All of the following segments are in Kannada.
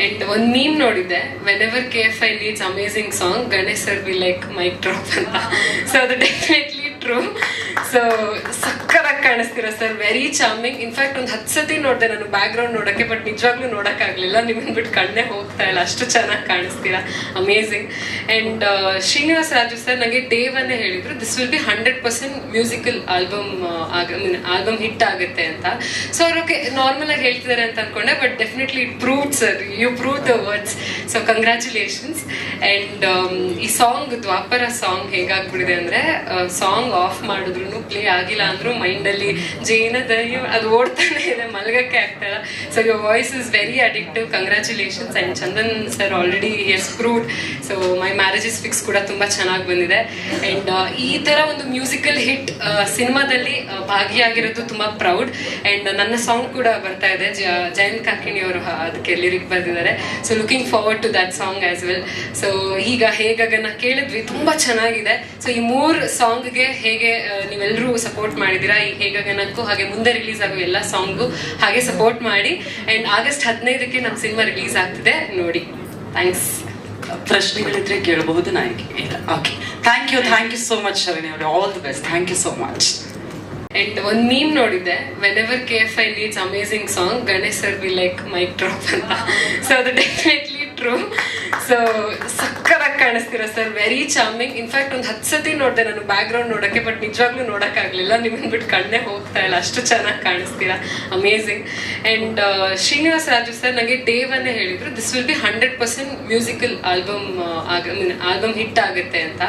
ಅಂಡ್ ಒಂದ್ ಮೀಮ್ ನೋಡಿದ್ದೆ whenever K F I leads amazing song Ganesh sir we like mic drop ಅಂತ ಸೊ ಅದು ಡೆಫಿನೆಟ್ಲಿ ಟ್ರೂ ಸೊ ಸಕ್ಕದಾಗಿ ಕಾಣಿಸ್ತೀರ sir? Very charming in fact ಒಂದು ಹತ್ತು ಸತಿ ನೋಡಿದೆ ನಾನು ಬ್ಯಾಕ್ ಗ್ರೌಂಡ್ ನೋಡಕ್ಕೆ ಬಟ್ ನಿಜವಾಗ್ಲೂ ನೋಡೋಕ್ಕಾಗಲಿಲ್ಲ. ನಿಮ್ಮನ್ನ ಬಿಟ್ಟು ಕಣ್ಣೇ ಹೋಗ್ತಾ ಇಲ್ಲ. ಅಷ್ಟು ಚೆನ್ನಾಗಿ ಕಾಣಿಸ್ತೀರಾ? Amazing and Srinivas Raju sir ನನಗೆ ಡೇ ಹೇಳಿದರು this will be hundred percent musical album ಆಗ ಆಲ್ಬಮ್ ಹಿಟ್ ಆಗುತ್ತೆ ಅಂತ. ಸೊ ಅವ್ರಿಗೆ ನಾರ್ಮಲ್ ಆಗಿ ಹೇಳ್ತಿದ್ದಾರೆ ಅಂತ ಅನ್ಕೊಂಡೆ but definitely it prove sir you prove the words so congratulations and ಈ ಸಾಂಗ್ ದ್ವಾಪರ ಸಾಂಗ್ ಹೇಗಾಗ್ಬಿಡಿದೆ ಅಂದ್ರೆ ಸಾಂಗ್ ಆಫ್ ಮಾಡಿದ್ರು ಪ್ಲೇ ಆಗಿಲ್ಲ ಅಂದ್ರೂ ಮೈಂಡ್ ಅಲ್ಲಿ ಜೈನ ದಯ್ಯು ಅದು ಓಡ್ತಾನೆ ಇದೆ, ಮಲಗಕ್ಕೆ ಆಗ್ತಾ so your voice is very addictive congratulations and Chandan sir already is proved so my marriage is fix ಕೂಡ ತುಂಬಾ ಚೆನ್ನಾಗಿ ಬಂದಿದೆ. ಅಂಡ್ ಈ ತರ ಒಂದು ಮ್ಯೂಸಿಕಲ್ ಹಿಟ್ ಸಿನಿಮಾದಲ್ಲಿ ಭಾಗಿಯಾಗಿರೋದು ತುಂಬಾ ಪ್ರೌಡ್ ಅಂಡ್ ನನ್ನ ಸಾಂಗ್ ಕೂಡ ಬರ್ತಾ ಇದೆ. ಜಯಂತ್ ಕಾಕಿಣಿ ಅವರು ಅದಕ್ಕೆ ಲಿರಿಕ್ ಬರೆದಿದ್ದಾರೆ. So looking forward to that song as well so ಈಗ ಹೇಗಾಗನ ಕೇಳಿದ್ವಿ. ತುಂಬಾ ಚೆನ್ನಾಗಿದೆ. ಸೊ ಈ ಮೂರ್ ಸಾಂಗ್ಗೆ ಹೇಗೆ ನೀವೆಲ್ಲರೂ ಸಪೋರ್ಟ್ ಮಾಡಿದ್ದೀರಾ? ಹೇಗಾಗನಕ್ಕೂ ಹಾಗೆ ಮುಂದೆ ರಿಲೀಸ್ ಆಗೋ ಎಲ್ಲ ಸಾಂಗು ಹಾಗೆ ಸಪೋರ್ಟ್ ಮಾಡಿ. ಅಂಡ್ ಆಗಸ್ಟ್ ಹದಿನೈದಕ್ಕೆ ನಮ್ಮ ಸಿನಿಮಾ ರಿಲೀಸ್ ಆಗ್ತಿದೆ. ನೋಡಿ. ಥ್ಯಾಂಕ್ಸ್ ಪ್ರಶ್ನೆಗಳಿದ್ರೆ ಕೇಳಬಹುದು ನಾಯಕಿ. ಇಲ್ಲ. Okay thank you thank you so much Sharani ಅವರೇ. All the best thank you so much and ಒಂದು ಮೀಮ್ ನೋಡಿದ್ದೆ. Whenever K F I leads amazing song Ganesh sir we like mic drop ಅಂತ. ಸೊ ಅದು ಡೆಫಿನೆಟ್ಲಿ ಟ್ರೂ ಸೊ ಸಕ್ಕರಾಗಿ ಕಾಣಿಸ್ತೀರ sir very charming in fact ಒಂದು ಹತ್ತು ಸತಿ ನೋಡಿದೆ ನಾನು ಬ್ಯಾಕ್ ಗ್ರೌಂಡ್ ನೋಡಕ್ಕೆ ಬಟ್ ನಿಜವಾಗ್ಲೂ ನೋಡೋಕ್ಕಾಗಲಿಲ್ಲ. ನಿಮ್ಮನ್ನ ಬಿಟ್ಟು ಕಣ್ಣೇ ಹೋಗ್ತಾ ಇಲ್ಲ. ಅಷ್ಟು ಚೆನ್ನಾಗಿ ಕಾಣಿಸ್ತೀರಾ. Amazing and Srinivas Raju sir ನನಗೆ ಡೇ ಹೇಳಿದರು this will be hundred percent musical album ಆಗ ಮೀನ್ ಆಲ್ಬಮ್ ಹಿಟ್ ಆಗುತ್ತೆ ಅಂತ.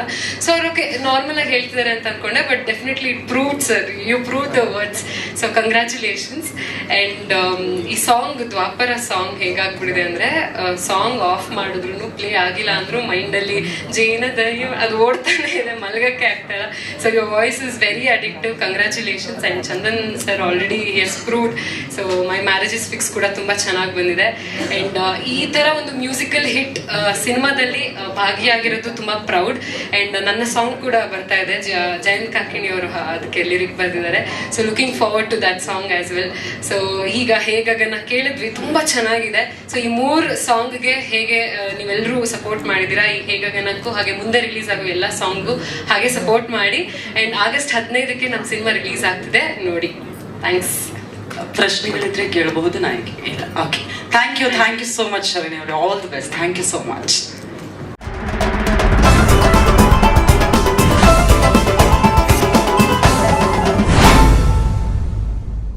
ಸೊ ಅವ್ರಿಗೆ ನಾರ್ಮಲ್ ಆಗಿ ಹೇಳ್ತಿದ್ದಾರೆ ಅಂತ ಅಂದ್ಕೊಂಡೆ but definitely it prove sir you prove the words so congratulations and ಈ ಸಾಂಗ್ ದ್ವಾಪರ ಸಾಂಗ್ ಹೇಗಾಗ್ಬಿಡಿದೆ ಅಂದರೆ ಸಾಂಗ್ ಆಫ್ ಮಾಡಿದ್ರು ಪ್ಲೇ ಆಗಿಲ್ಲ ಅಂದ್ರೂ ಮೈಂಡ್ ಅಲ್ಲಿ ಜೈನ ದಯ್ಯು ಅದು ಓಡ್ತಾನೆ ಇದೆ, ಮಲಗಕ್ಕೆ ಆಗ್ತಾಯಿಲ್ಲ. So your voice is very addictive congratulations and Chandan sir already is proved so my marriage is fix ಕೂಡ ತುಂಬಾ ಚೆನ್ನಾಗಿ ಬಂದಿದೆ. ಅಂಡ್ ಈ ತರ ಒಂದು ಮ್ಯೂಸಿಕಲ್ ಹಿಟ್ ಸಿನಿಮಾದಲ್ಲಿ ಭಾಗಿಯಾಗಿರೋದು ತುಂಬಾ ಪ್ರೌಡ್ ಅಂಡ್ ನನ್ನ ಸಾಂಗ್ ಕೂಡ ಬರ್ತಾ ಇದೆ. ಜಯಂತ್ ಕಾಕಿಣಿ ಅವರು ಅದಕ್ಕೆ ಲಿರಿಕ್ ಬರೆದಿದ್ದಾರೆ. So looking forward to that song as well so ಈಗ ಹೇಗಾಗ ಕೇಳಿದ್ವಿ, ತುಂಬಾ ಚೆನ್ನಾಗಿದೆ. ಸೊ ಈ ಮೂರ್ ಸಾಂಗ್ಗೆ ಹೇಗೆ ನೀವೆಲ್ಲರೂ ಸಪೋರ್ಟ್ ಮಾಡಿದ್ದೀರಾ? ಈ ಹೇಗಾಗನಕ್ಕೂ ಹಾಗೆ ಮುಂದೆ ರಿಲೀಸ್ ಆಗುವ ಎಲ್ಲ ಸಾಂಗು ಹಾಗೆ ಸಪೋರ್ಟ್ ಮಾಡಿ. ಅಂಡ್ ಆಗಸ್ಟ್ ಹದಿನೈದಕ್ಕೆ ನಮ್ಮ ಸಿನಿಮಾ ರಿಲೀಸ್ ಆಗ್ತಿದೆ. ನೋಡಿ. ಥ್ಯಾಂಕ್ಸ್ ಪ್ರಶ್ನೆಗಳಿದ್ರೆ ಕೇಳಬಹುದು, ನಾಯಕಿ. Okay thank you thank you so much Sharani ಅವರೇ. All the best thank you so much